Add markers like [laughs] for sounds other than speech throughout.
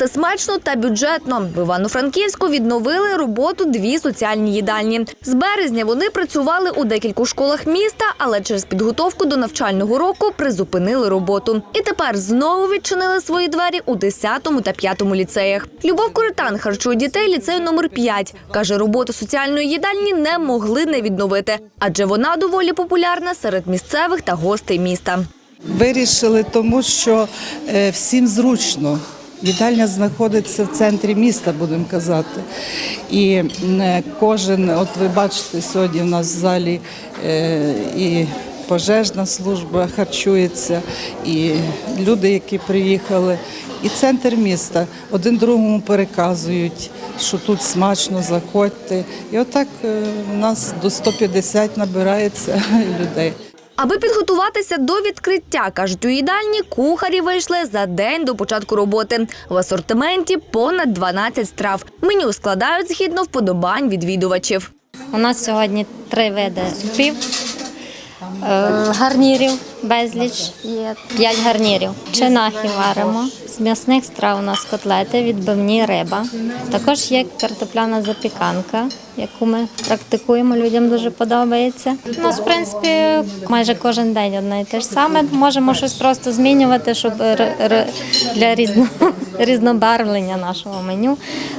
Їсти смачно та бюджетно. В Івано-Франківську відновили роботу дві соціальні їдальні. З березня вони працювали у декількох школах міста, але через підготовку до навчального року призупинили роботу. І тепер знову відчинили свої двері у 10 та 5 ліцеях. Любов Коритан харчує дітей ліцею номер 5. Каже, роботу соціальної їдальні не могли не відновити, адже вона доволі популярна серед місцевих та гостей міста. Вирішили, тому що е, всім зручно. Їдальня знаходиться в центрі міста, будемо казати. І е, кожен, от ви бачите, сьогодні в нас в залі е, і пожежна служба харчується, і люди, які приїхали, і центр міста один другому переказують, що тут смачно, заходьте. І отак е, у нас до 150 набирається [laughs] людей. Аби підготуватися до відкриття, кажуть у їдальні, кухарі вийшли за день до початку роботи. В асортименті понад 12 страв. Меню складають згідно вподобань відвідувачів. У нас сьогодні три види супів, е, гарнірів безліч, п'ять гарнірів. Чинахи варимо. З м'ясних страв у нас котлети, відбивні риба. Також є картопляна запіканка, яку ми практикуємо, людям дуже подобається. У нас, в принципі, майже кожен день одне і те ж саме. Можемо щось просто змінювати, щоб для різно, [laughs] різнобарвлення нашого меню.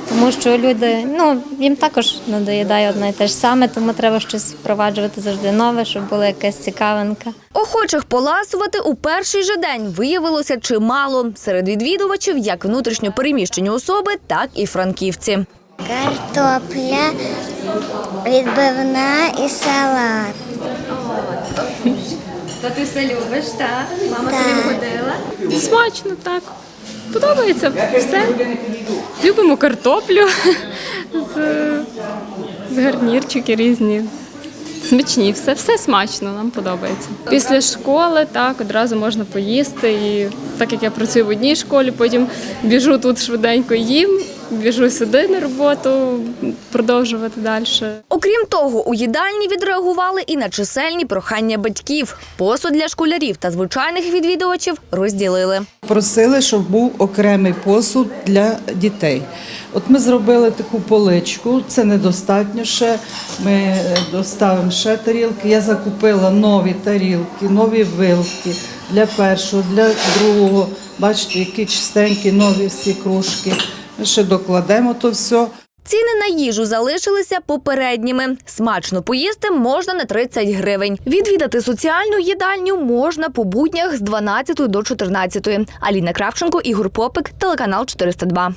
Тому що люди, ну їм також надоїдає одне і те ж саме, тому треба щось впроваджувати завжди нове, щоб була якась цікавинка. Охочих поласувати у перший же день виявилося чимало. Серед відвідувачів як внутрішньо переміщені особи, так і франківці. Картопля, відбивна і салат. То ти все любиш, так? Мама Так. тобі годила? Смачно, так. Подобається все. Любимо картоплю [laughs] з, з гарнірчики різні. Смачні, все, все смачно, нам подобається. Після школи так одразу можна поїсти. І так як я працюю в одній школі, потім біжу тут швиденько їм, біжу сюди на роботу, продовжувати далі. Окрім того, у їдальні відреагували і на чисельні прохання батьків. Посуд для школярів та звичайних відвідувачів розділили. Просили, щоб був окремий посуд для дітей. От ми зробили таку поличку, це недостатньо ще. Ми е, доставимо ще тарілки. Я закупила нові тарілки, нові вилки для першого, для другого. Бачите, які чистенькі, нові всі кружки. Ми ще докладемо то все. Ціни на їжу залишилися попередніми. Смачно поїсти можна на 30 гривень. Відвідати соціальну їдальню можна по буднях з 12 до 14. Аліна Кравченко, Ігор Попик, телеканал 402.